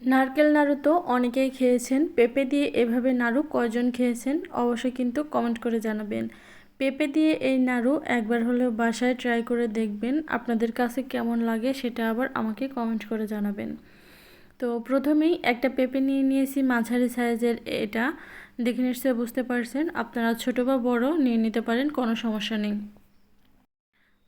নারকেল নাড়ু তো অনেকেই খেয়েছেন। পেঁপে দিয়ে এভাবে নাড়ু কয়জন খেয়েছেন অবশ্যই কিন্তু কমেন্ট করে জানাবেন। পেঁপে দিয়ে এই নাড়ু একবার হলেও বাসায় ট্রাই করে দেখবেন, আপনাদের কাছে কেমন লাগে সেটা আবার আমাকে কমেন্ট করে জানাবেন। তো প্রথমেই একটা পেঁপে নিয়ে নিয়েছি মাঝারি সাইজের এটা। দেখে নিশ্চয়ই বুঝতে পারছেন, আপনারা ছোটো বা বড় নিয়ে নিতে পারেন, কোনো সমস্যা নেই।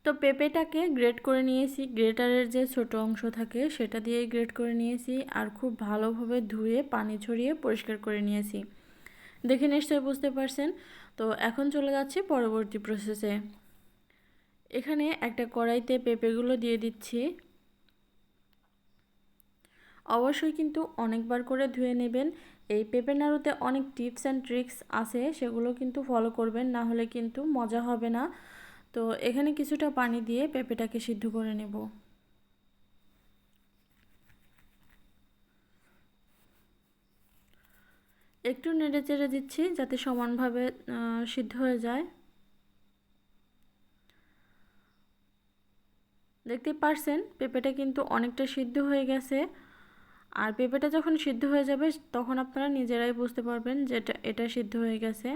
তো পেঁপেটাকে গ্রেট করে নিয়েছি। গ্রেটারের যে ছোট অংশ থাকে সেটা দিয়েই গ্রেট করে নিয়েছি আর খুব ভালোভাবে ধুয়ে, পানি ছড়িয়ে পরিষ্কার করে নিয়েছি। দেখে নিশ্চয়ই বুঝতে পারছেন। তো এখন চলে যাচ্ছি পরবর্তী প্রসেসে এখানে একটা কড়াইতে পেঁপেগুলো দিয়ে দিচ্ছি। অবশ্যই কিন্তু অনেকবার করে ধুয়ে নেবেন। এই পেঁপে নাড়ুতে অনেক টিপস অ্যান্ড ট্রিক্স আছে, সেগুলো কিন্তু ফলো করবেন, না হলে কিন্তু মজা হবে না। তো এখানে কিছুটা পানি দিয়ে পেঁপেটাকে সিদ্ধ করে নেব। একটু নেড়ে চেড়ে দিচ্ছি যাতে সমানভাবে সিদ্ধ হয়ে যায়। দেখতে পারছেন, পেঁপেটা কিন্তু অনেকটা সিদ্ধ হয়ে গেছে। আর পেঁপেটা যখন সিদ্ধ হয়ে যাবে, তখন আপনারা নিজেরাই বুঝতে পারবেন যে এটা এটা সিদ্ধ হয়ে গেছে।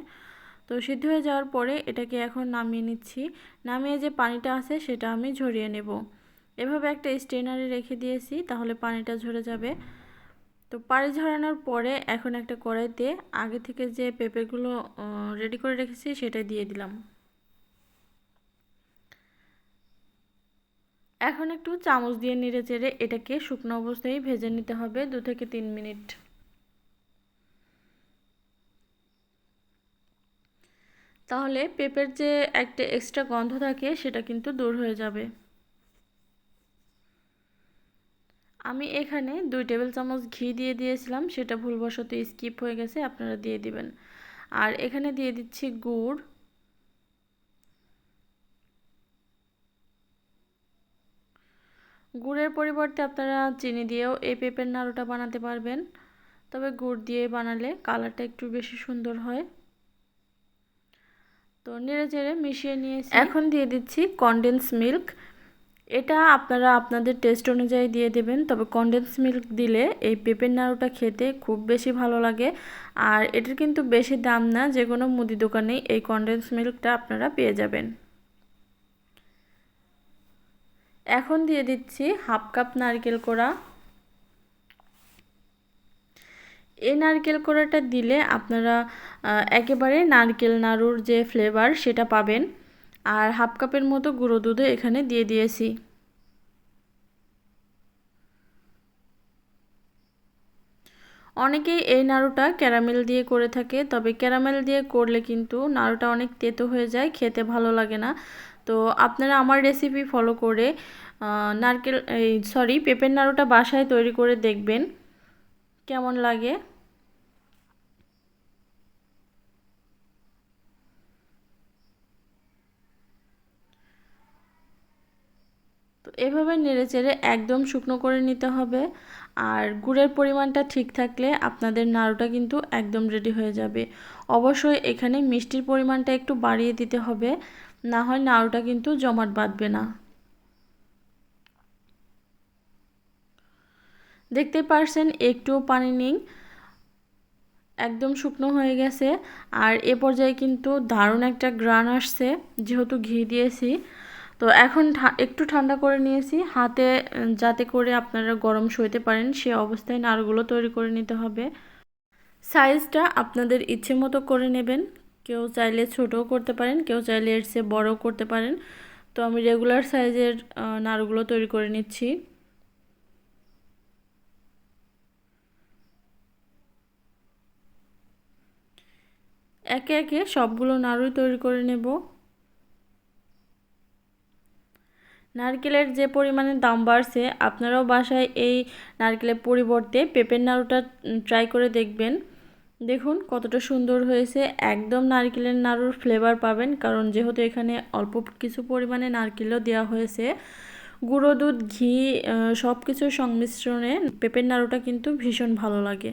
তো সিদ্ধ হয়ে যাওয়ার পরে এটাকে এখন নামিয়ে নিচ্ছি। নামিয়ে যে পানিটা আছে সেটা আমি ঝরিয়ে নেব। এভাবে একটা স্টেনারে রেখে দিয়েছি, তাহলে পানিটা ঝরে যাবে। তো পানি ঝরানোর পরে এখন একটা কড়াইতে আগে থেকে যে পেঁপেগুলো রেডি করে রেখেছি সেটা দিয়ে দিলাম। এখন একটু চামচ দিয়ে নেড়ে চেড়ে এটাকে শুকনো অবস্থায় ভেজে নিতে হবে দু থেকে তিন মিনিট। তাহলে পেঁপের যে একটা এক্সট্রা গন্ধ থাকে, সেটা কিন্তু দূর হয়ে যাবে। আমি এখানে দুই টেবিল চামচ ঘি দিয়ে দিয়েছিলাম, সেটা ভুলবশত স্কিপ হয়ে গেছে, আপনারা দিয়ে দিবেন। আর এখানে দিয়ে দিচ্ছি গুড়। গুড়ের পরিবর্তে আপনারা চিনি দিয়েও এই পেঁপের নাড়ুটা বানাতে পারবেন। তবে গুড় দিয়ে বানালে কালারটা একটু বেশি সুন্দর হয়। তো নেড়ে চেড়ে মিশিয়ে নিয়েছি। এখন দিয়ে দিচ্ছি কনডেন্স মিল্ক এটা আপনারা আপনাদের টেস্ট অনুযায়ী দিয়ে দেবেন, তবে কনডেন্স মিল্ক দিলে এই পেঁপের নাড়ুটা খেতে খুব বেশি ভালো লাগে। আর এটার কিন্তু বেশি দাম না, যে কোনো মুদি দোকানেই এই কনডেন্স মিল্কটা আপনারা পেয়ে যাবেন। এখন দিয়ে দিচ্ছি হাফ কাপ নারকেল কোড়া। এই নারকেল কোড়াটা দিলে আপনারা একেবারে নারকেল নাড়ুর যে ফ্লেভার সেটা পাবেন। আর হাফ কাপের মতো গুঁড়ো দুধও এখানে দিয়ে দিয়েছি। অনেকেই এই নাড়ুটা ক্যারামেল দিয়ে করে থাকে, তবে ক্যারামেল দিয়ে করলে কিন্তু নাড়ুটা অনেক তেতো হয়ে যায়, খেতে ভালো লাগে না। তো আপনারা আমার রেসিপি ফলো করে নারকেল, এই সরি পেঁপের নাড়ুটা বাসায় তৈরি করে দেখবেন। কেমন লাগে? এভাবে নেড়ে চেড়ে একদম শুকনো করে নিতে হবে। আর গুড়ের পরিমাণটা ঠিক থাকলে আপনাদের নাড়ুটা কিন্তু একদম রেডি হয়ে যাবে। অবশ্যই এখানে মিষ্টির পরিমাণটা একটু বাড়িয়ে দিতে হবে, না হয় নাড়ুটা কিন্তু জমাট বাঁধবে না। দেখতে পারছেন একটুও পানি নেই, একদম শুকনো হয়ে গেছে। আর এ পর্যায়ে কিন্তু দারুণ একটা গ্রান আসছে, যেহেতু ঘি দিয়েছি। তো এখন একটু ঠান্ডা করে নিয়েছি। হাতে যাতে করে আপনারা গরম সইতে পারেন, সে অবস্থায় নাড়ুগুলো তৈরি করে নিতে হবে। সাইজটা আপনাদের ইচ্ছে মতো করে নেবেন। কেউ চাইলে ছোটও করতে পারেন, কেউ চাইলে এর চেয়ে বড়ও করতে পারেন। তো আমি রেগুলার সাইজের নাড়ুগুলো তৈরি করে নিচ্ছি। একে একে সবগুলো নাড়ুই তৈরি করে নেব। নারকেলের যে পরিমাণে দাম বাড়ছে, আপনারাও বাসায় এই নারকেলের পরিবর্তে পেঁপের নাড়ুটা ট্রাই করে দেখবেন। দেখুন কতটা সুন্দর হয়েছে। একদম নারকেলের নাড়ুর ফ্লেভার পাবেন, কারণ যেহেতু এখানে অল্প কিছু পরিমাণে নারকেলও দেওয়া হয়েছে। গুঁড়ো দুধ, ঘি সব কিছুর সংমিশ্রণে পেঁপের নাড়ুটা কিন্তু ভীষণ ভালো লাগে।